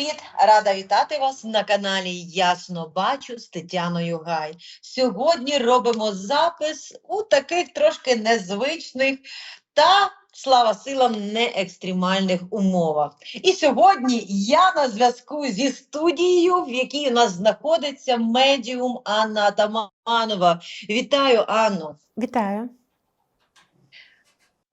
Привіт! Рада вітати вас на каналі Ясно Бачу з Тетяною Гай. Сьогодні робимо запис у таких трошки незвичних та, слава силам, не екстремальних умовах. І сьогодні я на зв'язку зі студією, в якій у нас знаходиться медіум Анна Атаманова. Вітаю, Анно! Вітаю.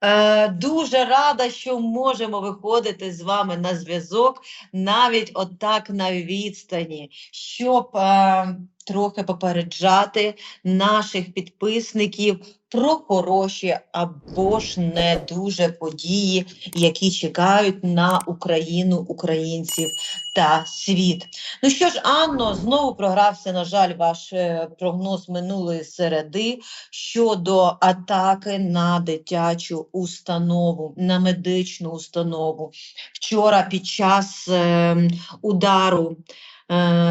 Е, дуже рада, що можемо виходити з вами на зв'язок навіть отак на відстані, щоб е, трохи попереджати наших підписників про хороші або ж не дуже події, які чекають на Україну, українців та світ. Ну що ж, Анно, знову програвся, на жаль, ваш е, прогноз минулої середи щодо атаки на дитячу установу, на медичну установу. Вчора під час е, удару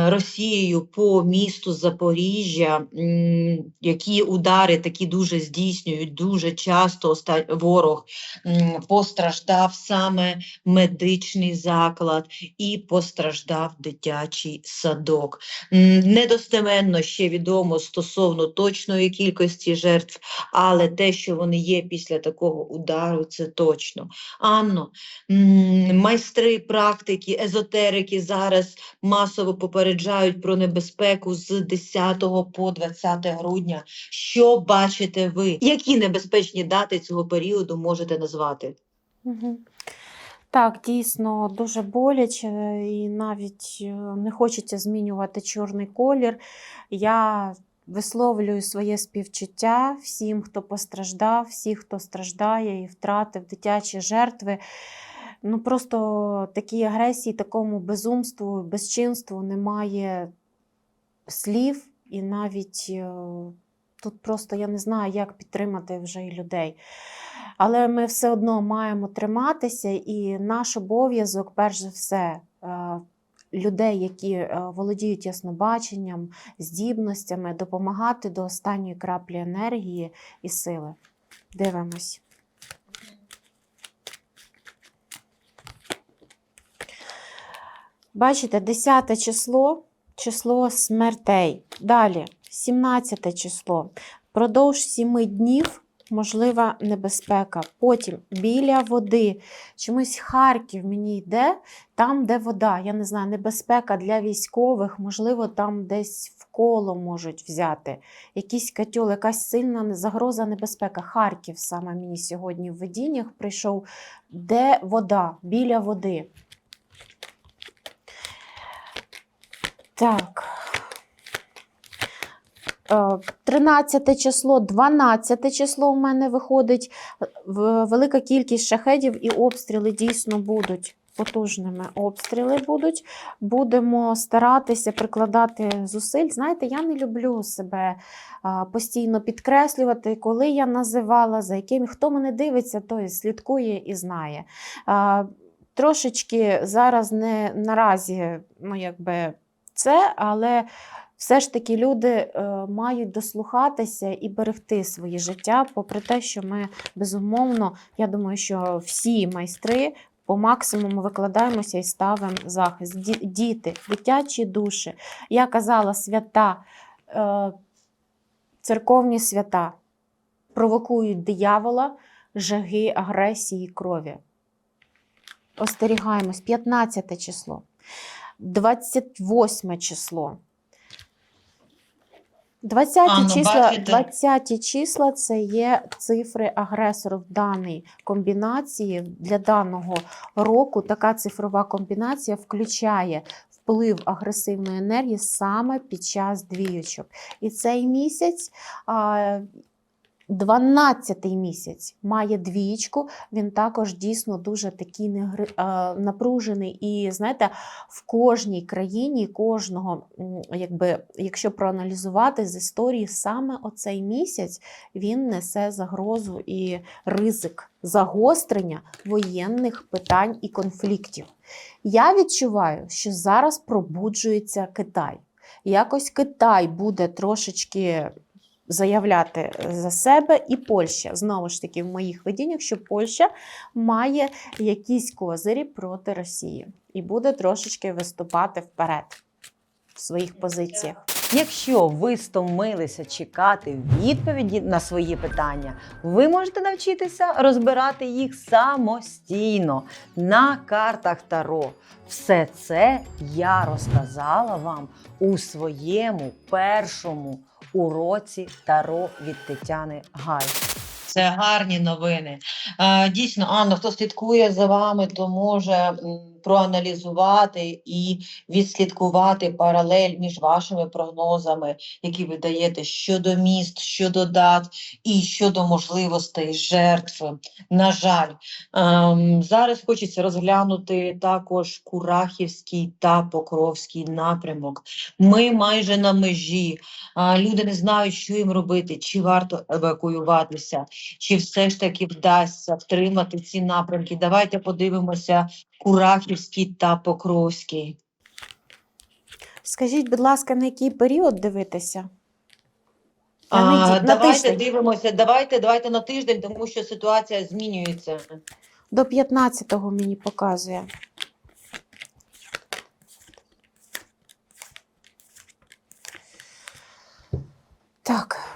Росією по місту Запоріжжя, які удари такі дуже здійснюють, дуже часто ворог постраждав саме медичний заклад і постраждав дитячий садок. Недостеменно ще відомо стосовно точної кількості жертв, але те, що вони є після такого удару, це точно. Анно, майстри практики, езотерики зараз масово попереджають про небезпеку з 10 по 20 грудня. Що бачите ви? Які небезпечні дати цього періоду можете назвати? Так, дійсно дуже боляче, і навіть е, не хочеться змінювати чорний колір. Я висловлюю своє співчуття всім, хто постраждав, всі, хто страждає і втратив дитячі жертви. Ну просто такій агресії, такому безумству, безчинству немає слів, і навіть е, тут просто я не знаю, як підтримати вже і людей. Але ми все одно маємо триматися, і наш обов'язок, перш за все, е, людей, які е, володіють яснобаченням, здібностями, допомагати до останньої краплі енергії і сили. Дивимось. Бачите, 10 число число смертей. Далі, 17 число. Продовж 7 днів можлива небезпека. Потім біля води. Чомусь Харків мені йде, там, де вода. Я не знаю, небезпека для військових, можливо, там десь в коло можуть взяти. Якийсь котел, якась сильна загроза, небезпека. Харків саме мені сьогодні в видіннях прийшов, де вода, біля води. Так. Е, 13 число, 12 число у мене виходить. Велика кількість шахедів і обстріли дійсно будуть. Потужними обстріли будуть. Будемо старатися прикладати зусиль. Знаєте, я не люблю себе постійно підкреслювати, коли я називала, за яким хто мене дивиться, той слідкує і знає. Трошечки зараз не наразі, ну якби це, але все ж таки люди е, мають дослухатися і берегти своє життя, попри те, що ми безумовно, я думаю, що всі майстри по максимуму викладаємося і ставимо захист. Діти, дитячі душі. Я казала, свята, е, церковні свята провокують диявола, жаги, агресії, крові. Остерігаємось, 15 число. 28 число. 20 Анно, числа, бачите? 20 числа це є цифри агресору в даній комбінації. Для даного року така цифрова комбінація включає вплив агресивної енергії саме під час двійочок. І цей місяць, а, 12-й місяць, має двічку. Він також дійсно дуже такий напружений. І знаєте, в кожній країні, кожного, якби, якщо проаналізувати з історії, саме оцей місяць він несе загрозу і ризик загострення воєнних питань і конфліктів. Я відчуваю, що зараз пробуджується Китай. Якось Китай буде трошечки заявляти за себе і Польща. Знову ж таки, в моїх видіннях, що Польща має якісь козирі проти Росії і буде трошечки виступати вперед в своїх позиціях. Якщо ви стомилися чекати відповіді на свої питання, ви можете навчитися розбирати їх самостійно на картах Таро. Все це я розказала вам у своєму першому уроці Таро від Тетяни Гай. Це гарні новини. Е, Дійсно, Анна, хто слідкує за вами, то може проаналізувати і відслідкувати паралель між вашими прогнозами, які ви даєте щодо міст, щодо дат і щодо можливостей жертв. На жаль, ем, зараз хочеться розглянути також Курахівський та Покровський напрямок. Ми майже на межі. А, Люди не знають, що їм робити, чи варто евакуюватися, чи все ж таки вдасться втримати ці напрямки. Давайте подивимося Курахівський та Покровський. Скажіть, будь ласка, на який період дивитися? А, на давайте тиждень. дивимося, давайте, давайте на тиждень, тому що ситуація змінюється. До 15-го мені показує. Так.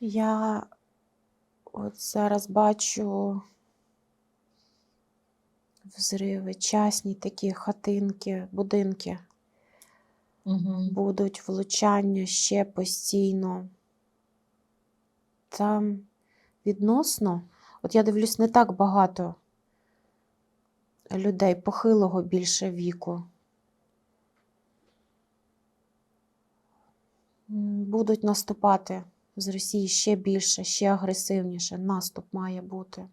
Я от зараз бачу взриви, частні такі хатинки, будинки Угу. будуть влучання ще постійно. Там відносно, от я дивлюсь, не так багато людей похилого більше віку. Будуть наступати з Росії ще більше, ще агресивніше. Наступ має бути.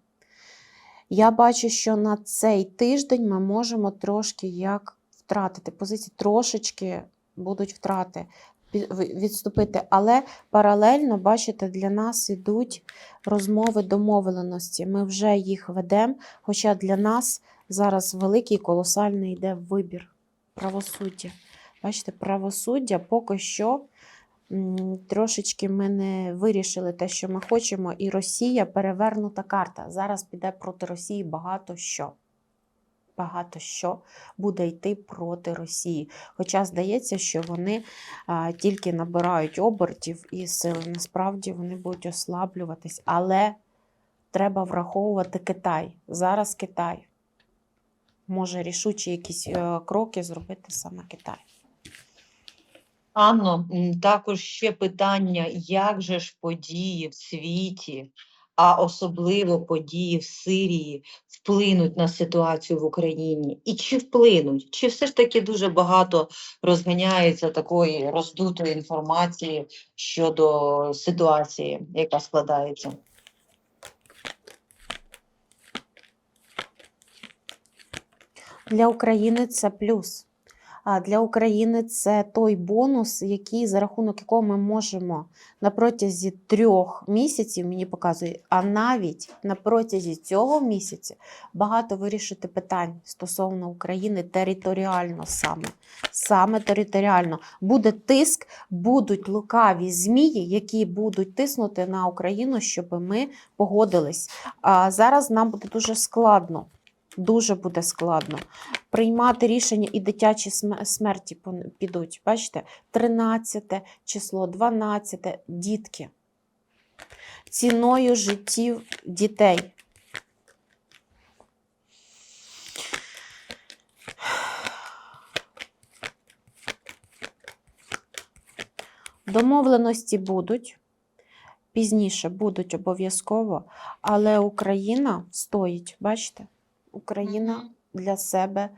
Я бачу, що на цей тиждень ми можемо трошки як втратити позиції, трошечки будуть втрати відступити. Але паралельно, бачите, для нас ідуть розмови домовленості. Ми вже їх ведемо, хоча для нас зараз великий колосальний йде вибір правосуддя. Бачите, правосуддя поки що трошечки ми не вирішили те, що ми хочемо, і Росія перевернута карта. Зараз піде проти Росії багато що. Багато що буде йти проти Росії. Хоча здається, що вони а, тільки набирають обертів і сили. Насправді вони будуть ослаблюватись. Але треба враховувати Китай. Зараз Китай може рішучі якісь е, кроки зробити саме Китай. Анно, також ще питання, як же ж події в світі, а особливо події в Сирії, вплинуть на ситуацію в Україні? І чи вплинуть? Чи все ж таки дуже багато розганяється такої роздутої інформації щодо ситуації, яка складається? Для України це плюс. Для України це той бонус, який за рахунок якого ми можемо на протязі трьох місяців, мені показує, а навіть на протязі цього місяця багато вирішити питань стосовно України територіально саме. Саме територіально. Буде тиск, будуть лукаві змії, які будуть тиснути на Україну, щоб ми погодились. А зараз нам буде дуже складно. Дуже буде складно приймати рішення і дитячі смерті підуть. Бачите, 13 число, 12 дітки. Ціною життів дітей. Домовленості будуть, пізніше будуть обов'язково, але Україна стоїть, бачите? Україна для себе,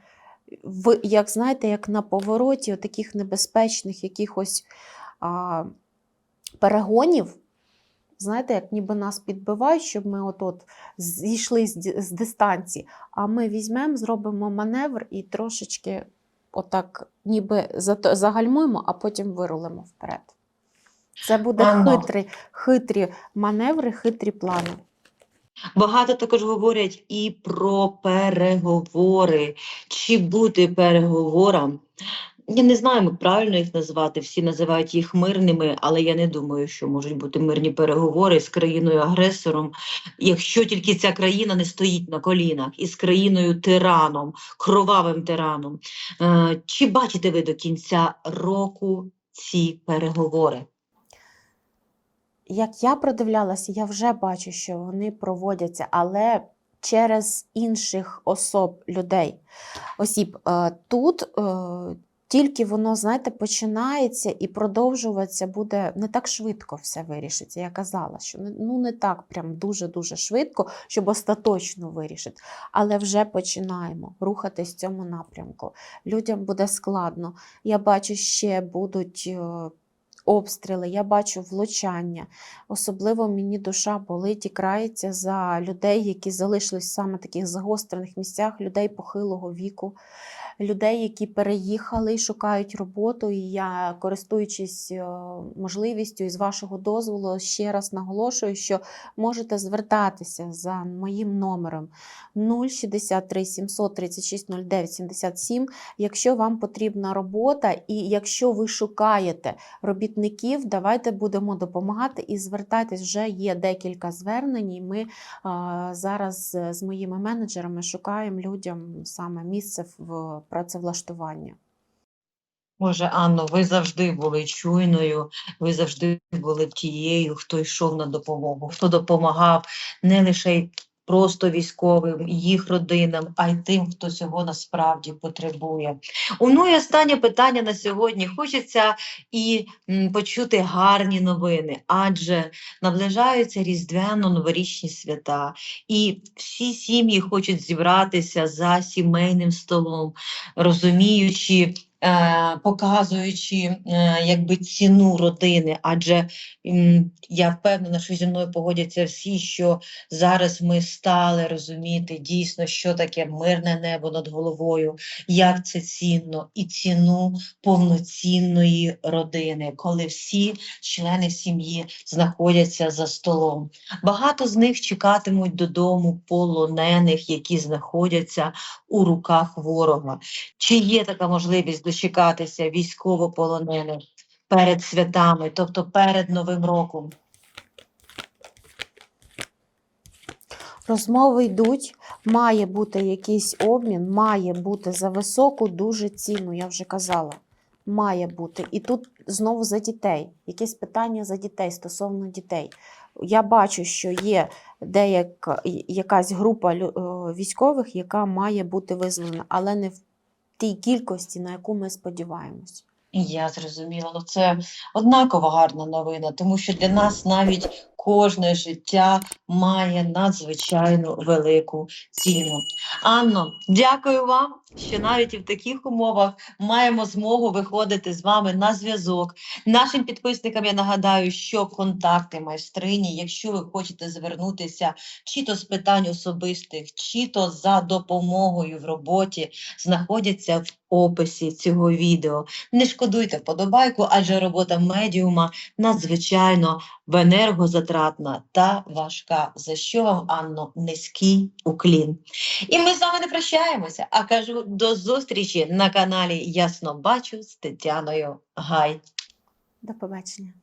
в, як знаєте, як на повороті таких небезпечних якихось а, перегонів. Знаєте, як ніби нас підбивають, щоб ми от-от зійшли з, з дистанції, а ми візьмемо, зробимо маневр і трошечки отак ніби загальмуємо, а потім вирулимо вперед. Це буде хитрі, хитрі маневри, хитрі плани. Багато також говорять і про переговори. Чи бути переговорам? Я не знаю, як правильно їх назвати. Всі називають їх мирними, але я не думаю, що можуть бути мирні переговори з країною-агресором, якщо тільки ця країна не стоїть на колінах і з країною тираном, кровавим тираном. Е, Чи бачите ви до кінця року ці переговори? Як я продивлялася, я вже бачу, що вони проводяться, але через інших особ, людей, осіб. Е, Тут е, тільки воно, знаєте, починається і продовжуватися буде не так швидко все вирішиться. Я казала, що ну не так прям дуже-дуже швидко, щоб остаточно вирішити. Але вже починаємо рухатись в цьому напрямку. Людям буде складно. Я бачу, ще будуть. Обстріли, я бачу влучання. Особливо мені душа болить і крається за людей, які залишились саме в таких загострених місцях, людей похилого віку, людей, які переїхали і шукають роботу. І я, користуючись е, можливістю і з вашого дозволу, ще раз наголошую, що можете звертатися за моїм номером 063 736 09 77, якщо вам потрібна робота, і якщо ви шукаєте робітників, давайте будемо допомагати і звертайтесь. Вже є декілька звернень. і Ми зараз з моїми менеджерами шукаємо людям саме місце в працевлаштування. Боже, Анно, ви завжди були чуйною, ви завжди були тією, хто йшов на допомогу, хто допомагав не лише просто військовим, їх родинам, а й тим, хто цього насправді потребує. Ну і останнє питання на сьогодні. Хочеться і почути гарні новини, адже наближаються різдвяно-новорічні свята, і всі сім'ї хочуть зібратися за сімейним столом, розуміючи показуючи е, якби ціну родини, адже я впевнена, що зі мною погодяться всі, що зараз ми стали розуміти дійсно, що таке мирне небо над головою, як це цінно, і ціну повноцінної родини, коли всі члени сім'ї знаходяться за столом. Багато з них чекатимуть додому полонених, які знаходяться у руках ворога. Чи є така можливість дочекатися військовополонених перед святами, тобто перед Новим роком? Розмови йдуть, має бути якийсь обмін, має бути за високу дуже ціну, я вже казала. Має бути. І тут знову за дітей. Якесь питання за дітей стосовно дітей. Я бачу, що є деяка якась група військових, яка має бути визволена, але не в тій кількості, на яку ми сподіваємось. Я зрозуміла, ну це однаково гарна новина, тому що для нас навіть кожне життя має надзвичайно велику ціну. Анно, дякую вам, що навіть і в таких умовах маємо змогу виходити з вами на зв'язок. Нашим підписникам я нагадаю, що контакти майстрині, якщо ви хочете звернутися чи то з питань особистих, чи то за допомогою в роботі, знаходяться в описі цього відео. Не шкодуйте вподобайку, адже робота медіума надзвичайно в енергозатратна та важка. За що вам, Анно, низький уклін. І ми з вами не прощаємося, а кажу до зустрічі на каналі Ясно Бачу з Тетяною Гай. До побачення.